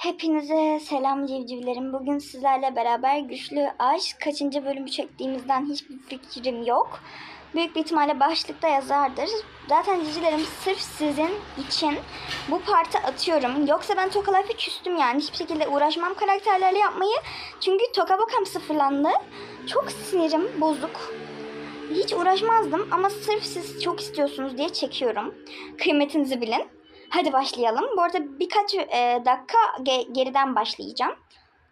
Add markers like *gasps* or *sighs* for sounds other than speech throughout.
Hepinize selam civcivlerim. Bugün sizlerle beraber Güçlü Aşk kaçıncı bölümü çektiğimizden hiçbir fikrim yok. Büyük bir ihtimalle başlıkta yazardır. Zaten civcivlerim sırf sizin için bu partı atıyorum. Yoksa ben Toka Life'e küstüm yani. Hiçbir şekilde uğraşmam karakterlerle yapmayı. Çünkü Toka Bakam sıfırlandı. Çok sinirim bozuk. Hiç uğraşmazdım ama sırf siz çok istiyorsunuz diye çekiyorum. Kıymetinizi bilin. Hadi başlayalım. Bu arada birkaç e, dakika ge- geriden başlayacağım.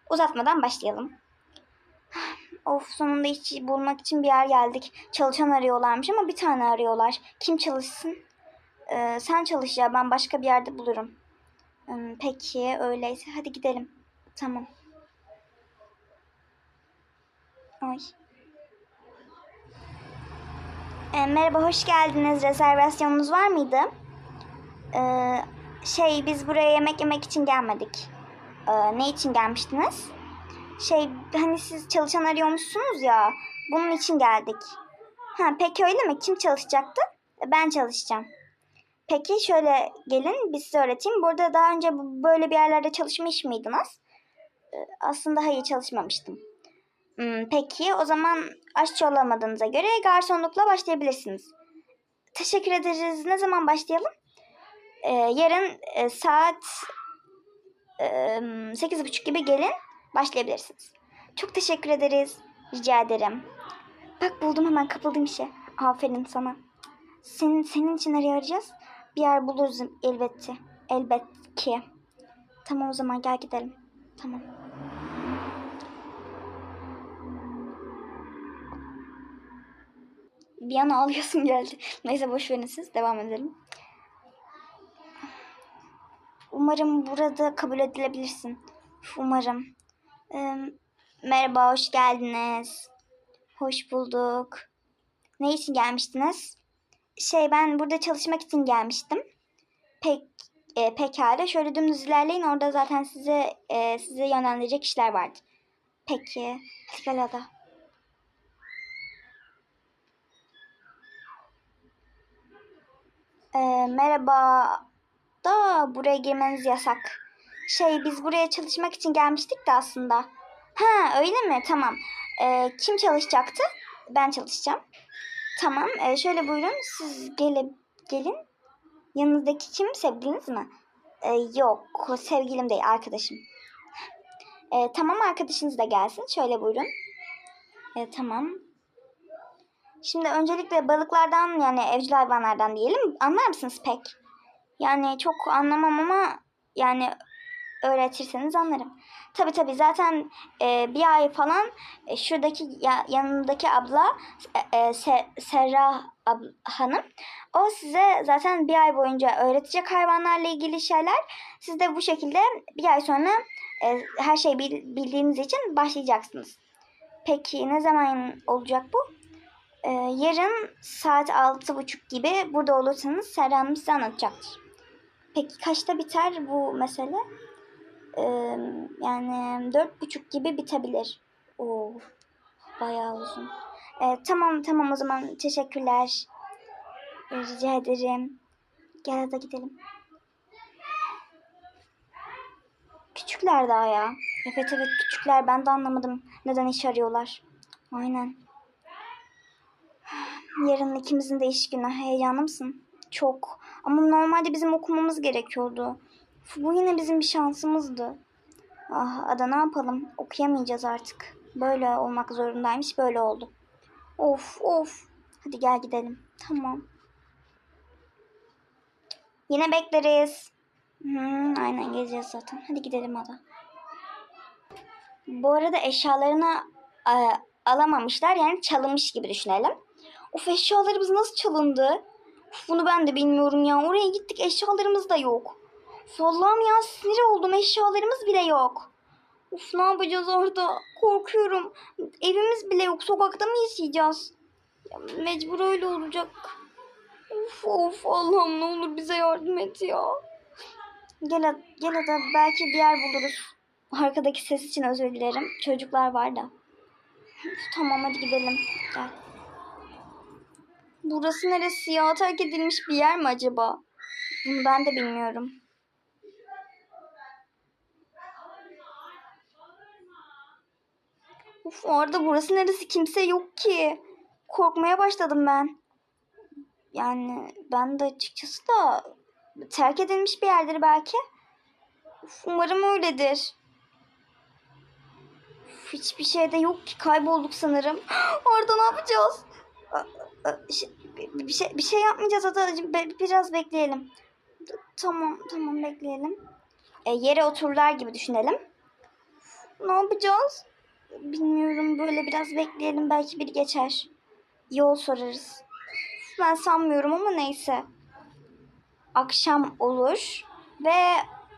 Uzatmadan başlayalım. Of sonunda işçi bulmak için bir yer geldik. Çalışan arıyorlarmış ama bir tane arıyorlar. Kim çalışsın? Ee, sen çalış ya ben başka bir yerde bulurum. Hmm, peki öyleyse hadi gidelim. Tamam. Ay. Ee, merhaba hoş geldiniz. Rezervasyonunuz var mıydı? Ee, şey biz buraya yemek yemek için gelmedik. Ee, ne için gelmiştiniz? Şey hani siz çalışan arıyormuşsunuz ya. Bunun için geldik. Ha peki öyle mi? Kim çalışacaktı? Ben çalışacağım. Peki şöyle gelin biz size öğreteyim. Burada daha önce böyle bir yerlerde çalışmış mıydınız? Ee, aslında hayır çalışmamıştım. Hmm, peki o zaman aşçı olamadığınıza göre garsonlukla başlayabilirsiniz. Teşekkür ederiz. Ne zaman başlayalım? Ee, yarın e, saat e, sekiz buçuk gibi gelin başlayabilirsiniz. Çok teşekkür ederiz. Rica ederim. Bak buldum hemen kapıldım işe. Aferin sana. Senin, senin için nereye arayacağız? Bir yer buluruz elbette. Elbet ki. Tamam o zaman gel gidelim. Tamam. Bir an ağlayasım geldi. *laughs* Neyse boş verin siz. Devam edelim. Umarım burada kabul edilebilirsin. Umarım. Ee, merhaba, hoş geldiniz. Hoş bulduk. Ne için gelmiştiniz? Şey ben burada çalışmak için gelmiştim. Pek e, pekala. Şöyle dümdüz ilerleyin. Orada zaten size e, size yönlendirecek işler vardı. Peki. Hadi gel merhaba da buraya girmeniz yasak. Şey biz buraya çalışmak için gelmiştik de aslında. Ha öyle mi? Tamam. Ee, kim çalışacaktı? Ben çalışacağım. Tamam. Ee, şöyle buyurun. Siz gele, gelin. Yanınızdaki kim? Sevgiliniz mi? Ee, yok. Sevgilim değil. Arkadaşım. Ee, tamam arkadaşınız da gelsin. Şöyle buyurun. Ee, tamam. Şimdi öncelikle balıklardan yani evcil hayvanlardan diyelim. Anlar mısınız pek? Yani çok anlamam ama yani öğretirseniz anlarım. Tabii tabii zaten e, bir ay falan e, şuradaki ya, yanındaki abla e, e, Se, Serra hanım o size zaten bir ay boyunca öğretecek hayvanlarla ilgili şeyler. Siz de bu şekilde bir ay sonra e, her şeyi bil- bildiğiniz için başlayacaksınız. Peki ne zaman olacak bu? Ee, yarın saat altı buçuk gibi burada olursanız Serra Hanım size anlatacaktır. Peki kaçta biter bu mesele? Ee, yani dört buçuk gibi bitebilir. Oo, bayağı uzun. Ee, tamam tamam o zaman teşekkürler. Rica ederim. Gel hadi gidelim. Küçükler daha ya. Evet evet küçükler ben de anlamadım neden iş arıyorlar. Aynen. Yarın ikimizin de iş günü. Heyecanlı mısın? Çok. Ama normalde bizim okumamız gerekiyordu. Bu yine bizim bir şansımızdı. Ah Ada ne yapalım? Okuyamayacağız artık. Böyle olmak zorundaymış. Böyle oldu. Of of. Hadi gel gidelim. Tamam. Yine bekleriz. Hmm, aynen geleceğiz zaten. Hadi gidelim Ada. Bu arada eşyalarını e, alamamışlar. Yani çalınmış gibi düşünelim. Of eşyalarımız nasıl çalındı? Bunu ben de bilmiyorum ya. Oraya gittik eşyalarımız da yok. Allah'ım ya sinir oldum. Eşyalarımız bile yok. Of ne yapacağız orada? Korkuyorum. Evimiz bile yok. Sokakta mı yaşayacağız? Ya, mecbur öyle olacak. Of of Allah'ım ne olur bize yardım et ya. Gel, gel Ada belki bir yer buluruz. Arkadaki ses için özür dilerim. Çocuklar var da. Of, tamam hadi gidelim. Gel. Burası neresi ya? Terk edilmiş bir yer mi acaba? Bunu ben de bilmiyorum. Uf orada burası neresi? Kimse yok ki. Korkmaya başladım ben. Yani ben de açıkçası da terk edilmiş bir yerdir belki. Uf, umarım öyledir. Uf, hiçbir şey de yok ki kaybolduk sanırım. *gasps* orada ne yapacağız? Şey- Bir şey, bir şey yapmayacağız Adacığım. Biraz bekleyelim. Tamam, tamam bekleyelim. E, yere otururlar gibi düşünelim. Ne yapacağız? Bilmiyorum. Böyle biraz bekleyelim. Belki biri geçer. Yol sorarız. Ben sanmıyorum ama neyse. Akşam olur ve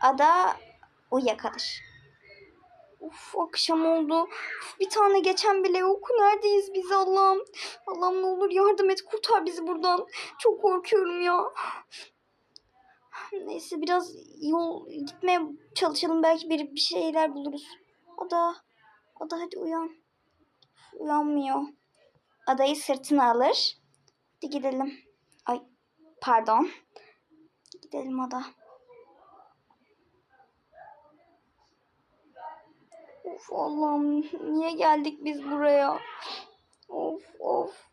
ada uyuyakalır. Uf akşam oldu. Uf, bir tane geçen bile yok. Neredeyiz biz Allah'ım? Allah'ım ne olur yardım et kurtar bizi buradan. Çok korkuyorum ya. Neyse biraz yol gitmeye çalışalım. Belki bir, bir şeyler buluruz. Ada, Ada hadi uyan. Uyanmıyor. Adayı sırtına alır. Hadi gidelim. Ay pardon. Gidelim Ada. Of Allah'ım niye geldik biz buraya? Of of.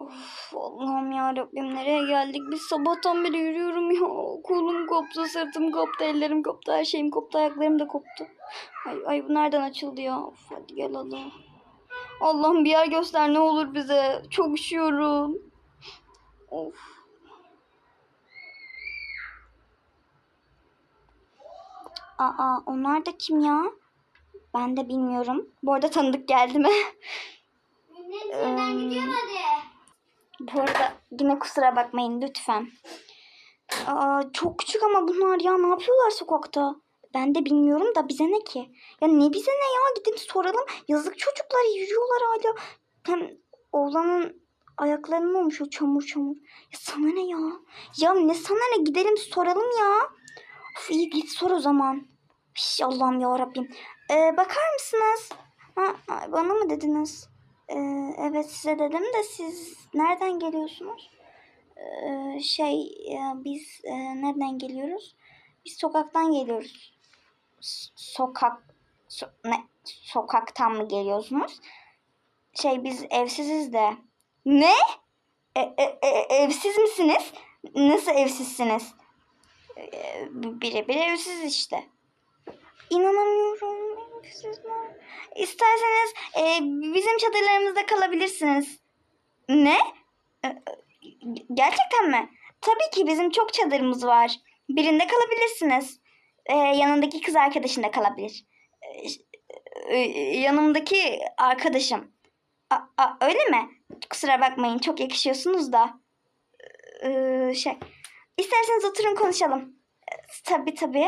Of Allah'ım ya Rabbim nereye geldik? Biz sabahtan beri yürüyorum ya. Kolum koptu, sırtım koptu, ellerim koptu, her şeyim koptu, ayaklarım da koptu. Ay, ay bu nereden açıldı ya? Of hadi gel hadi. Allah'ım bir yer göster ne olur bize. Çok üşüyorum. Of. Aa onlar da kim ya? Ben de bilmiyorum. Bu arada tanıdık geldi mi? Ben gidiyorum hadi. Bu arada yine kusura bakmayın lütfen. Aa, çok küçük ama bunlar ya ne yapıyorlar sokakta? Ben de bilmiyorum da bize ne ki? Ya ne bize ne ya gidip soralım. Yazık çocuklar yürüyorlar hala. Hem oğlanın ayaklarının olmuş o çamur çamur. Ya sana ne ya? Ya ne sana ne gidelim soralım ya. İyi git sor o zaman. Şş, Allah'ım ya Rabbim. Ee, bakar mısınız? Ha, bana mı dediniz? Ee, evet size dedim de siz nereden geliyorsunuz? Ee, şey e, biz e, nereden geliyoruz? Biz sokaktan geliyoruz. S- sokak so- ne sokaktan mı geliyorsunuz? Şey biz evsiziz de. Ne? E, e, e, evsiz misiniz? Nasıl evsizsiniz? Ee, Birebir evsiz işte. İnanamıyorum. Evsizler. İsterseniz e, bizim çadırlarımızda kalabilirsiniz. Ne? E, e, Gerçekten mi? Tabii ki bizim çok çadırımız var. Birinde kalabilirsiniz. E, yanındaki kız arkadaşın da kalabilir. E, yanımdaki arkadaşım. A, a, öyle mi? Kusura bakmayın çok yakışıyorsunuz da. E, şey. İsterseniz oturun konuşalım. E, tabii tabii.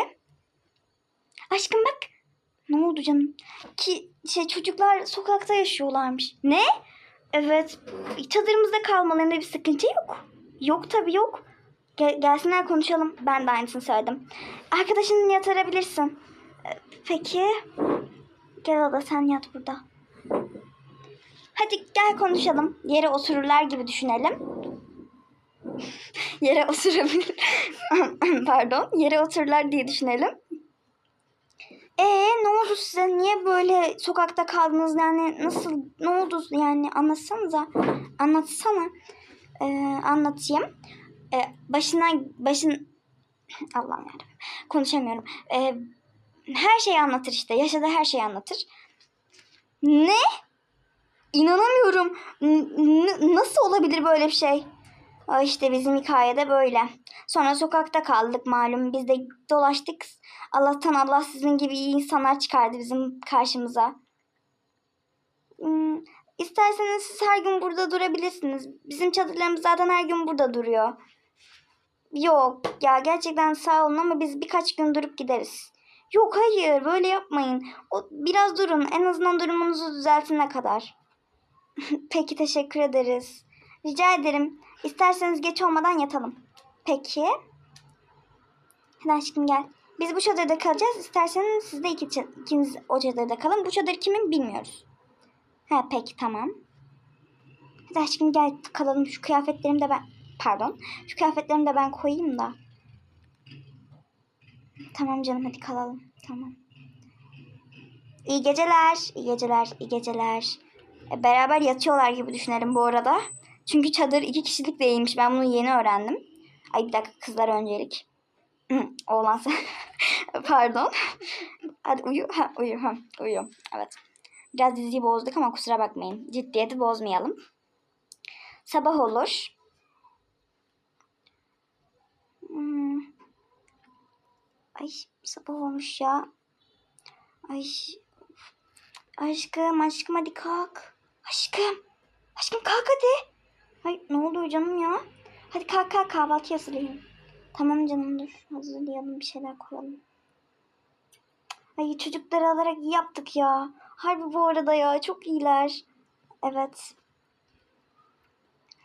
Aşkım bak. Ne oldu canım? Ki şey çocuklar sokakta yaşıyorlarmış. Ne? Evet. Çadırımızda kalmalarında bir sıkıntı yok. Yok tabii yok. Gel, gelsinler konuşalım. Ben de aynısını söyledim. Arkadaşını yatırabilirsin. Ee, Peki. Gel Ada sen yat burada. Hadi gel konuşalım. Yere otururlar gibi düşünelim. *laughs* Yere oturabilir. *laughs* Pardon. Yere otururlar diye düşünelim. Ee ne oldu size? Niye böyle sokakta kaldınız? Yani nasıl? Ne oldu? Yani anlatsanıza. Anlatsana. Ee, anlatayım. Ee, başına başın Allah'ım yarabbim. Konuşamıyorum. Ee, her şeyi anlatır işte. Yaşadığı her şeyi anlatır. Ne? İnanamıyorum. N- nasıl olabilir böyle bir şey? Aa, işte bizim hikayede böyle. Sonra sokakta kaldık malum. Biz de dolaştık. Allah'tan Allah sizin gibi iyi insanlar çıkardı bizim karşımıza. Hmm, isterseniz siz her gün burada durabilirsiniz. Bizim çadırlarımız zaten her gün burada duruyor. Yok ya gerçekten sağ olun ama biz birkaç gün durup gideriz. Yok hayır böyle yapmayın. O, biraz durun en azından durumunuzu düzeltene kadar. *laughs* Peki teşekkür ederiz. Rica ederim. İsterseniz geç olmadan yatalım. Peki. Hadi aşkım gel. Biz bu çadırda kalacağız. İsterseniz siz de iki, ikiniz o çadırda kalın. Bu çadır kimin bilmiyoruz. Ha peki tamam. Hadi aşkım gel kalalım. Şu kıyafetlerimi de ben... Pardon. Şu kıyafetlerimi de ben koyayım da. Tamam canım hadi kalalım. Tamam. İyi geceler, iyi geceler, iyi geceler. E, beraber yatıyorlar gibi düşünelim bu arada. Çünkü çadır iki kişilik değilmiş. Ben bunu yeni öğrendim. Ay bir dakika kızlar öncelik. Hı, *clears throat* Oğlan sen. *laughs* Pardon. Hadi uyu. Ha, uyu. Ha, uyu. Evet. Biraz diziyi bozduk ama kusura bakmayın. Ciddiyeti bozmayalım. Sabah olur. Hmm. Ay sabah olmuş ya. Ay. Aşkım aşkım hadi kalk. Aşkım. Aşkım kalk hadi. Ay ne oluyor canım ya? Hadi kalk kalk kahvaltı hazırlayayım. Tamam canım dur. Hazırlayalım bir şeyler koyalım. Ay çocukları alarak iyi yaptık ya. Harbi bu arada ya çok iyiler. Evet.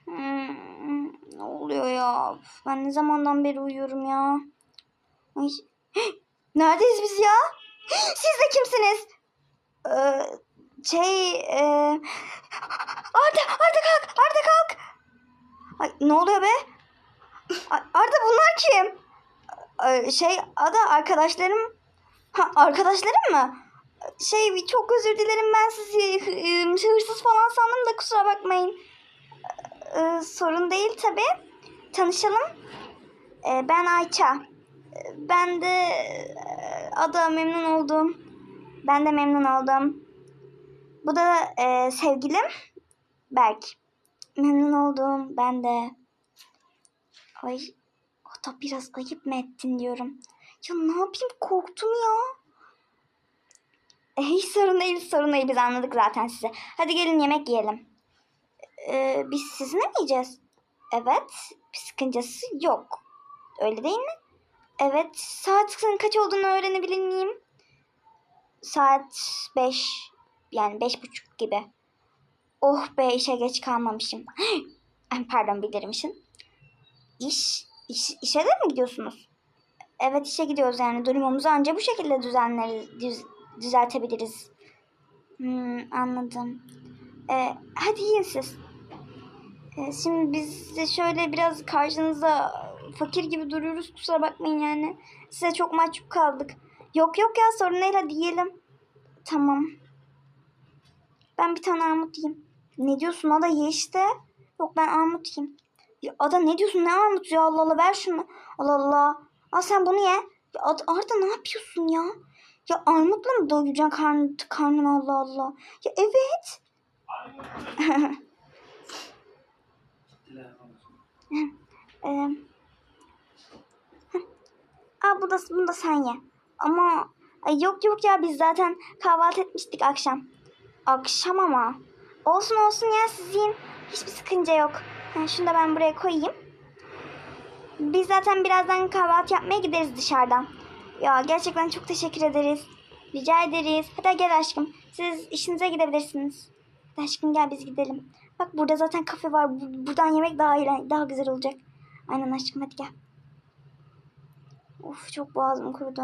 Hmm, ne oluyor ya? Ben ne zamandan beri uyuyorum ya? Ay. *gasps* Neredeyiz biz ya? *gasps* Siz de kimsiniz? Ee, şey... E... Arda, Arda kalk, Arda kalk. Ay, ne oluyor be? Arda bunlar kim? Şey, Ada arkadaşlarım. Ha, arkadaşlarım mı? Şey, çok özür dilerim ben sizi hı- hırsız falan sandım da kusura bakmayın. Ee, sorun değil tabi. Tanışalım. Ee, ben Ayça. Ben de e, Ada memnun oldum. Ben de memnun oldum. Bu da e, sevgilim Berk. Memnun oldum ben de. Ay o da biraz ayıp mı ettin diyorum. Ya ne yapayım korktum ya. E, hiç sorun değil sorun değil biz anladık zaten sizi. Hadi gelin yemek yiyelim. Ee, biz sizinle mi yiyeceğiz? Evet bir sıkıncası yok. Öyle değil mi? Evet saat kaç olduğunu öğrenebilir miyim? Saat 5 yani beş buçuk gibi. Oh be işe geç kalmamışım. *gasps* Pardon bildirmişim. İş, iş, işe de mi gidiyorsunuz? Evet işe gidiyoruz yani durumumuzu anca bu şekilde düzenleriz, düz, düzeltebiliriz. Hmm, anladım. Ee, hadi yiyin siz. Ee, şimdi biz de şöyle biraz karşınızda fakir gibi duruyoruz kusura bakmayın yani. Size çok mahcup kaldık. Yok yok ya sorun değil hadi yiyelim. Tamam. Ben bir tane armut yiyeyim. Ne diyorsun Ada ye işte. Yok ben armut yiyeyim. Ya Ada ne diyorsun ne armut ya Allah Allah ver şunu. Allah Allah. Al sen bunu ye. Ya Ada, Arda ne yapıyorsun ya? Ya armutla mı doyuracaksın karnın, karnın Allah Allah. Ya evet. *laughs* Ee, Aa bu da, bunu da sen ye. Ama ay yok yok ya biz zaten kahvaltı etmiştik akşam. Akşam ama. Olsun olsun ya siz yiyin. Hiçbir sıkınca yok. Ha, şunu da ben buraya koyayım. Biz zaten birazdan kahvaltı yapmaya gideriz dışarıdan. Ya gerçekten çok teşekkür ederiz. Rica ederiz. Hadi gel aşkım. Siz işinize gidebilirsiniz. Hadi aşkım gel biz gidelim. Bak burada zaten kafe var. Bu- Buradan yemek daha iyi, daha güzel olacak. Aynen aşkım hadi gel. Of çok boğazım kurudu.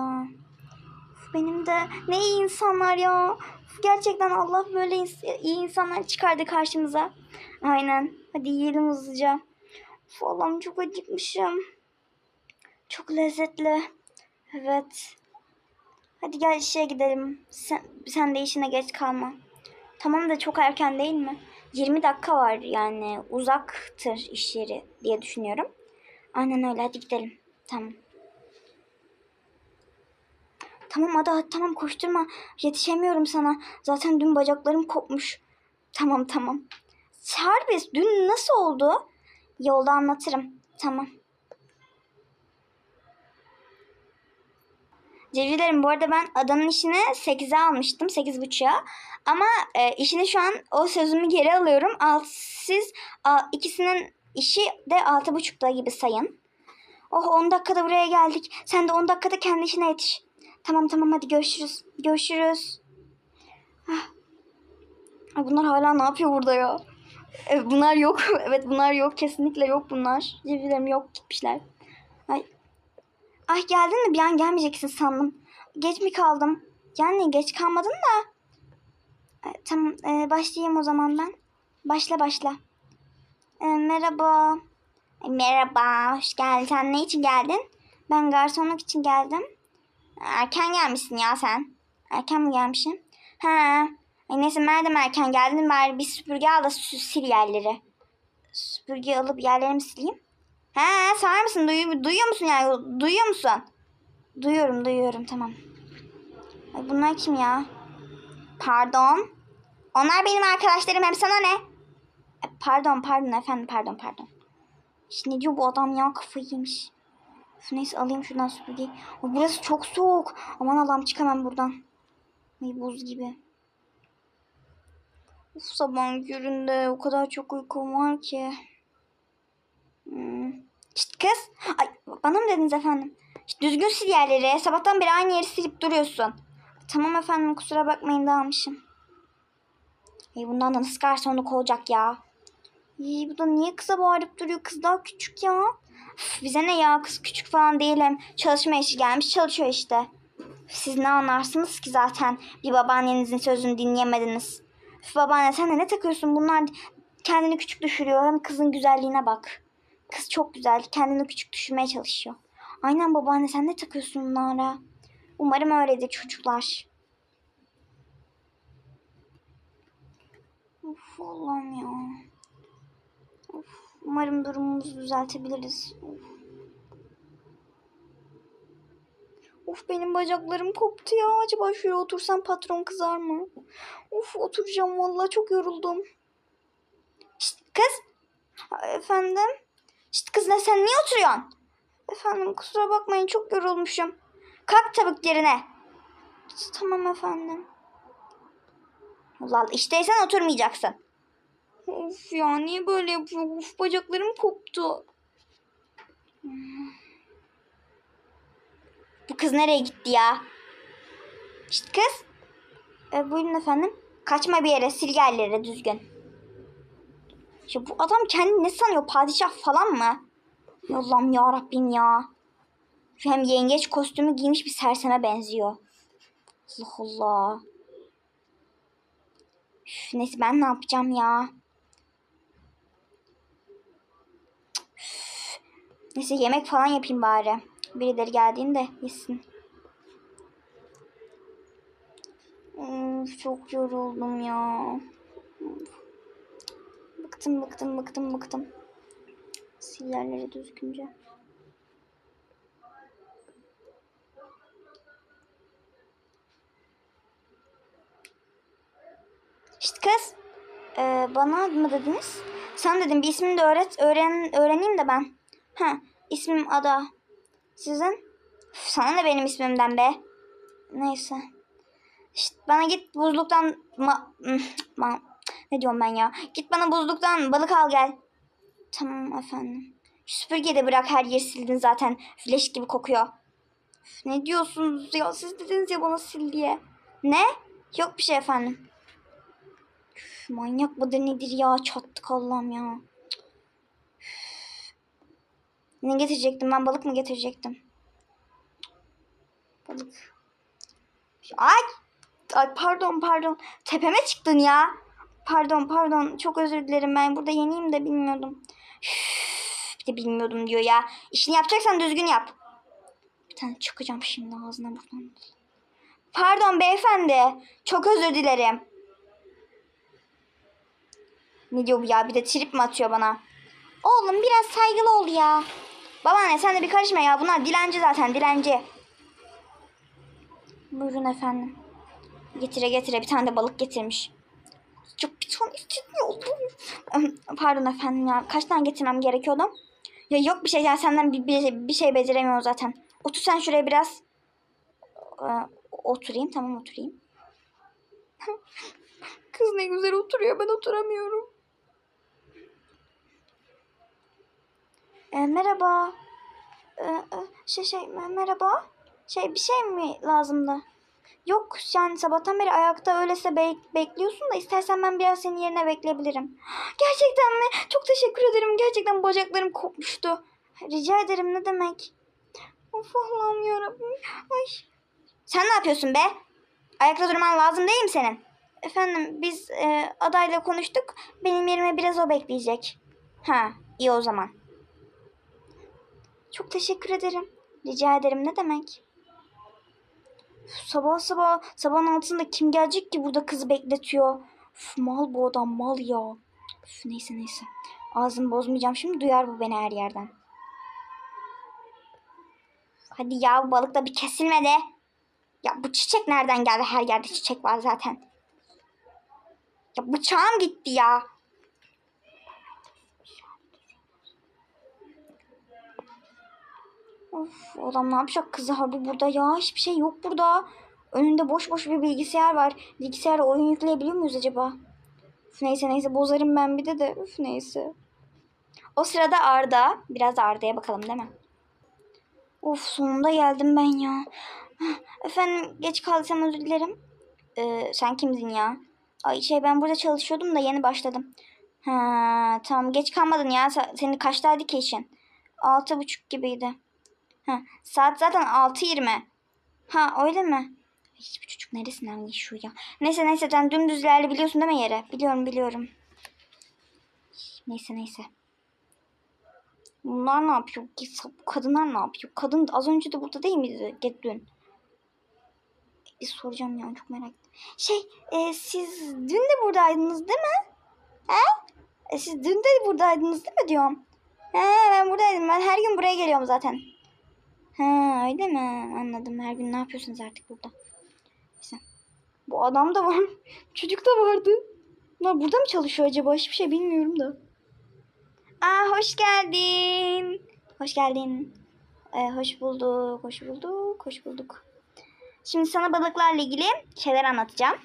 Benim de ne iyi insanlar ya. Gerçekten Allah böyle iyi insanlar çıkardı karşımıza. Aynen. Hadi yiyelim hızlıca. Of Allah'ım çok acıkmışım. Çok lezzetli. Evet. Hadi gel işe gidelim. Sen, sen de işine geç kalma. Tamam da çok erken değil mi? 20 dakika var yani uzaktır iş yeri diye düşünüyorum. Aynen öyle hadi gidelim. Tamam. Tamam Ada tamam koşturma. Yetişemiyorum sana. Zaten dün bacaklarım kopmuş. Tamam tamam. Serbest dün nasıl oldu? Yolda anlatırım. Tamam. Cevrilerim bu arada ben adanın işini 8'e almıştım. 8.5'a. Ama e, işini şu an o sözümü geri alıyorum. Alt, siz a, ikisinin işi de 6.5'da gibi sayın. Oh 10 dakikada buraya geldik. Sen de 10 dakikada kendi işine yetiş. Tamam tamam hadi görüşürüz. Görüşürüz. Ah. Bunlar hala ne yapıyor burada ya? Evet, bunlar yok. *laughs* evet bunlar yok. Kesinlikle yok bunlar. Cevrilerim yok gitmişler. Ay. Ay geldin mi? Bir an gelmeyeceksin sandım. Geç mi kaldım? Yani geç kalmadın da. E, tamam e, başlayayım o zaman ben. Başla başla. E, merhaba. E, merhaba. Hoş geldin. Sen ne için geldin? Ben garsonluk için geldim. Erken gelmişsin ya sen. Erken mi gelmişsin? He. Ay neyse madem erken geldin bari bir süpürge al da sil yerleri. Süpürge alıp yerlerimi sileyim. He sağır mısın? Duy- duyuyor musun yani? Duyuyor musun? Duyuyorum duyuyorum tamam. Ay bunlar kim ya? Pardon. Onlar benim arkadaşlarım hem sana ne? E, Pardon pardon efendim pardon pardon. Ne diyor bu adam ya kafayı yemiş. Üf, Neyse alayım şuradan süpürgeyi. Ay, burası çok soğuk. Aman Allah'ım çıkamam buradan. Ay buz gibi. Uf sabahın köründe o kadar çok uykum var ki. Hmm. Kız. Ay bana mı dediniz efendim? Düzgün sil yerleri. Sabahtan beri aynı yeri silip duruyorsun. Tamam efendim kusura bakmayın dağılmışım. Ay bundan da nasıl garsonluk olacak ya? İyi bu da niye kıza bağırıp duruyor? Kız daha küçük ya. Bize ne ya kız küçük falan değilim. Çalışma işi gelmiş çalışıyor işte. Siz ne anlarsınız ki zaten bir babaannenizin sözünü dinleyemediniz. Üf, babaanne sen de ne takıyorsun bunlar kendini küçük düşürüyor. Hem kızın güzelliğine bak. Kız çok güzel kendini küçük düşürmeye çalışıyor. Aynen babaanne sen ne takıyorsun bunlara? Umarım öyledir çocuklar. Of Allah'ım ya. Umarım durumumuzu düzeltebiliriz. Of. Of benim bacaklarım koptu ya. Acaba şuraya otursam patron kızar mı? Of oturacağım vallahi çok yoruldum. Şşt kız. Efendim? Şşt kız ne sen niye oturuyorsun? Efendim kusura bakmayın çok yorulmuşum. Kalk çabuk yerine. Tamam efendim. Allah Allah işteysen oturmayacaksın. Of ya niye böyle yapıyor? Of bacaklarım koptu. Bu kız nereye gitti ya? Şşt kız. E, buyurun efendim. Kaçma bir yere sil yerleri düzgün. Ya bu adam kendini ne sanıyor? Padişah falan mı? Allah'ım ya Rabbim ya. Şu hem yengeç kostümü giymiş bir serseme benziyor. Allah Allah. Üf, neyse ben ne yapacağım ya? Üf. Neyse yemek falan yapayım bari. Birileri geldiğinde yesin. Üf, çok yoruldum ya. Bıktım bıktım bıktım bıktım. Sil yerleri düzgünce. İşte kız. Ee, bana mı dediniz? Sen dedim bir ismini de öğret, öğren, öğreneyim de ben. Ha, ismim Ada. Sizin? Üf, sana ne benim ismimden be? Neyse. İşte bana git buzluktan ma, ma, ne diyorum ben ya? Git bana buzluktan balık al gel. Tamam efendim. Şu süpürgeyi bırak her yeri sildin zaten. Leş gibi kokuyor. Üf, ne diyorsunuz ya? Siz dediniz ya bana sil diye. Ne? Yok bir şey efendim. Üf, manyak mıdır nedir ya? Çattık Allah'ım ya. Ne getirecektim ben? Balık mı getirecektim? Balık. Ay! Ay pardon pardon. Tepeme çıktın ya. Pardon pardon. Çok özür dilerim ben burada yeniyim de bilmiyordum. Üf, bir de bilmiyordum diyor ya. İşini yapacaksan düzgün yap. Bir tane çıkacağım şimdi ağzına buradan. Pardon beyefendi. Çok özür dilerim. Ne diyor bu ya? Bir de trip mi atıyor bana? Oğlum biraz saygılı ol ya. Babaanne sen de bir karışma ya. Bunlar dilenci zaten dilenci. Buyurun efendim. Getire getire bir tane de balık getirmiş. Çok bir tane istemiyorum. Pardon efendim ya. Kaç tane getirmem gerekiyordu? Ya yok bir şey ya senden bir, bir, bir şey beceremiyorum zaten. Otur sen şuraya biraz. Ee, oturayım tamam oturayım. *laughs* Kız ne güzel oturuyor ben oturamıyorum. E, merhaba. E, e, şey şey me- merhaba. Şey bir şey mi lazımdı? Yok yani sabahtan beri ayakta öylese bek- bekliyorsun da istersen ben biraz senin yerine bekleyebilirim. *gasps* Gerçekten mi? Çok teşekkür ederim. Gerçekten bacaklarım kopmuştu. Rica ederim ne demek? Of Allah'ım yarabbim. Ay. Sen ne yapıyorsun be? Ayakta durman lazım değil mi senin? Efendim biz e, adayla konuştuk. Benim yerime biraz o bekleyecek. Ha iyi o zaman. Çok teşekkür ederim. Rica ederim ne demek? Sabah sabah sabahın altında kim gelecek ki burada kızı bekletiyor. Üf, mal bu adam mal ya. Üf, neyse neyse. Ağzımı bozmayacağım şimdi duyar bu beni her yerden. Hadi ya balık da bir kesilmedi. Ya bu çiçek nereden geldi? Her yerde çiçek var zaten. Ya bıçağım gitti ya. Of adam ne yapacak kızı harbi burada ya. Hiçbir şey yok burada. Önünde boş boş bir bilgisayar var. Bilgisayara oyun yükleyebiliyor muyuz acaba? Üf, neyse neyse bozarım ben bir de de. Üf neyse. O sırada Arda. Biraz da Arda'ya bakalım değil mi? Of sonunda geldim ben ya. *sighs* Efendim geç kaldıysam özür dilerim. Ee, sen kimsin ya? Ay şey ben burada çalışıyordum da yeni başladım. Ha tamam geç kalmadın ya. Senin kaçtaydı ki işin? Altı buçuk gibiydi. Ha, saat zaten altı yirmi. Ha öyle mi? Hiçbir çocuk neresinden yaşıyor ya? Neyse neyse sen dümdüz biliyorsun değil mi yere? Biliyorum biliyorum. Neyse neyse. Bunlar ne yapıyor? Kadınlar ne yapıyor? Kadın az önce de burada değil miydi? Get dün. Bir soracağım ya çok merak ettim. Şey e, siz dün de buradaydınız değil mi? He? E, siz dün de buradaydınız değil mi diyorum. He ben buradaydım. Ben her gün buraya geliyorum zaten. Ha öyle mi? Anladım. Her gün ne yapıyorsunuz artık burada? Neyse. Bu adam da var. *laughs* Çocuk da vardı. Bunlar burada mı çalışıyor acaba? Hiçbir şey bilmiyorum da. Aa hoş geldin. Hoş geldin. Ee, hoş bulduk. Hoş bulduk. Hoş bulduk. Şimdi sana balıklarla ilgili şeyler anlatacağım.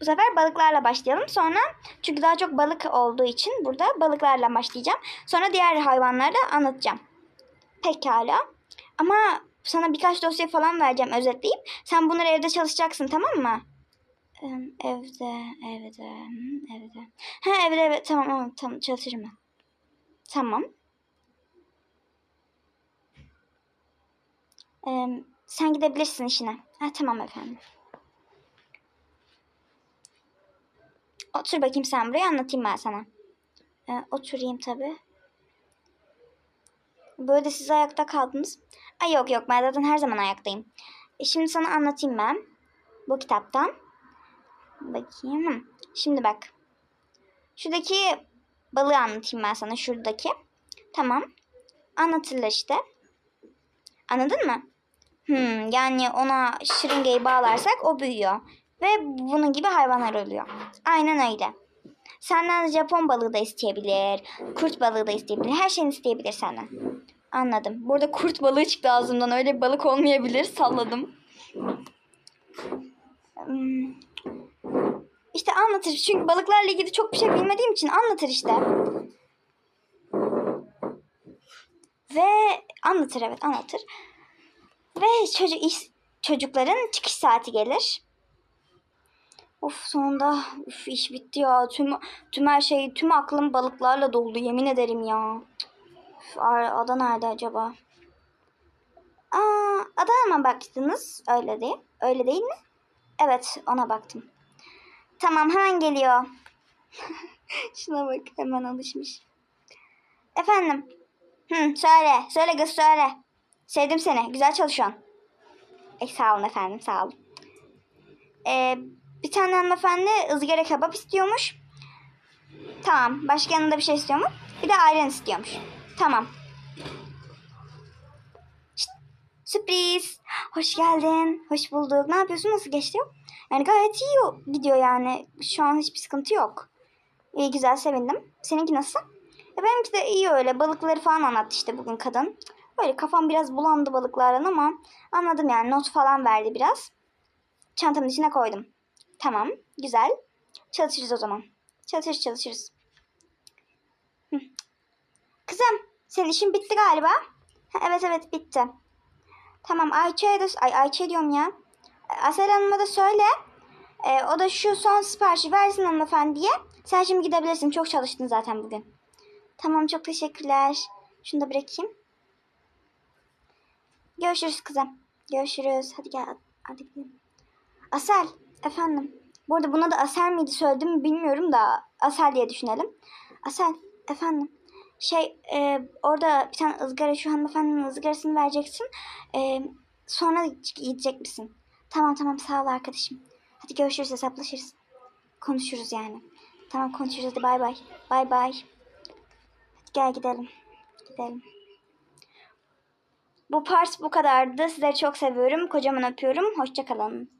Bu sefer balıklarla başlayalım. Sonra çünkü daha çok balık olduğu için burada balıklarla başlayacağım. Sonra diğer hayvanları da anlatacağım. Pekala. Ama sana birkaç dosya falan vereceğim özetleyip. Sen bunları evde çalışacaksın tamam mı? Evde, evde, evde. Ha evde, evet tamam, tamam, tamam çalışırım ben. Tamam. Ee, sen gidebilirsin işine. Ha tamam efendim. Otur bakayım sen buraya anlatayım ben sana. Ee, oturayım tabii. Böyle siz ayakta kaldınız. Ay yok yok ben zaten her zaman ayaktayım. E, şimdi sana anlatayım ben. Bu kitaptan. Bakayım. Şimdi bak. Şuradaki balığı anlatayım ben sana. Şuradaki. Tamam. Anlatırlar işte. Anladın mı? Hmm, yani ona şırıngayı bağlarsak o büyüyor. Ve bunun gibi hayvanlar oluyor. Aynen öyle. Senden Japon balığı da isteyebilir. Kurt balığı da isteyebilir. Her şeyini isteyebilir senden. Anladım. Burada kurt balığı çıktı ağzımdan. Öyle balık olmayabilir. Salladım. Hmm. İşte anlatır. Çünkü balıklarla ilgili çok bir şey bilmediğim için anlatır işte. Ve anlatır evet anlatır. Ve çocuk iş, çocukların çıkış saati gelir. Of sonunda üf, iş bitti ya. Tüm, tüm her şey, tüm aklım balıklarla doldu yemin ederim ya. Ada nerede acaba? Aa, adaya mı baktınız? Öyle değil. Öyle değil mi? Evet ona baktım. Tamam hemen geliyor. *laughs* Şuna bak hemen alışmış. Efendim. Hı, söyle. Söyle kız söyle. Sevdim seni. Güzel çalışıyorsun. E, sağ olun efendim sağ olun. Ee, bir tane hanımefendi ızgara kebap istiyormuş. Tamam. Başka yanında bir şey istiyor mu? Bir de ayran istiyormuş. Tamam. Şşt, sürpriz. Hoş geldin. Hoş bulduk. Ne yapıyorsun? Nasıl geçti? Yani gayet iyi gidiyor yani. Şu an hiçbir sıkıntı yok. İyi güzel sevindim. Seninki nasıl? Ya benimki de iyi öyle. Balıkları falan anlattı işte bugün kadın. Öyle kafam biraz bulandı balıklardan ama anladım yani. Not falan verdi biraz. Çantamın içine koydum. Tamam. Güzel. Çalışırız o zaman. Çalışırız çalışırız. Kızım senin işin bitti galiba. Evet evet bitti. Tamam Ayça'ya da ay Ayça diyorum ya. Asel Hanım'a da söyle. Ee, o da şu son siparişi versin hanımefendiye. Sen şimdi gidebilirsin. Çok çalıştın zaten bugün. Tamam çok teşekkürler. Şunu da bırakayım. Görüşürüz kızım. Görüşürüz. Hadi gel. Hadi gidelim. Asel. Efendim. Bu arada buna da Asel miydi söyledim mi bilmiyorum da Asel diye düşünelim. Asel. Efendim. Şey e, orada bir tane ızgara şu hanımefendinin ızgarasını vereceksin. E, sonra gidecek misin? Tamam tamam sağ ol arkadaşım. Hadi görüşürüz hesaplaşırız. Konuşuruz yani. Tamam konuşuruz hadi bay bay. Bay bay. Hadi gel gidelim. Gidelim. Bu part bu kadardı. Sizleri çok seviyorum. Kocaman öpüyorum. Hoşçakalın.